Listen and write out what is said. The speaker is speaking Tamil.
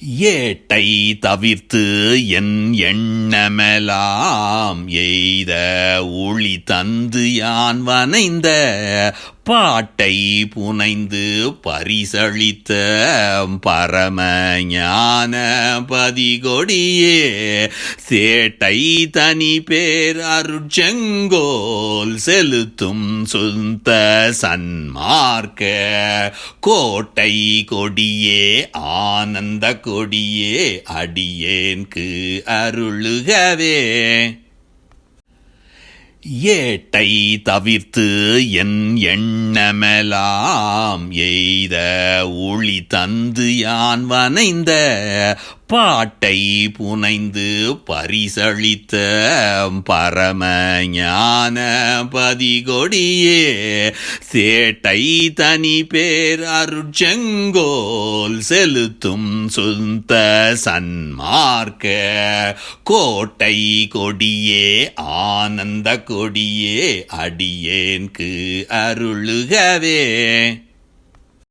ஏட்டை தவிர்த்து என் எண்ணமெலாம் எய்த ஒளி தந்து யான் வனைந்த பாட்டை புனைந்து பரிசளித்த பரம ஞான பதிகொடியே சேட்டை தனி பேர் அருட்செங்கோல் செலுத்தும் சுந்த சன்மார்க்க கோட்டை கொடியே ஆனந்த கொடியே அடியேன்கு அருளுகவே. ஏட்டை தவிர்த்து என் எண்ணமெலாம் எய்த ஒளி தந்து யான் வனைந்த பாட்டை புனைந்து பரிசளித்த பரம ஞான பதிகொடியே சேட்டை தனி பேர் அருட்செங்கோல் செலுத்தும் சுந்த சன்மார்க்க. கோட்டை கொடியே ஆனந்த கொடியே அடியேன்கு அருளுகவே.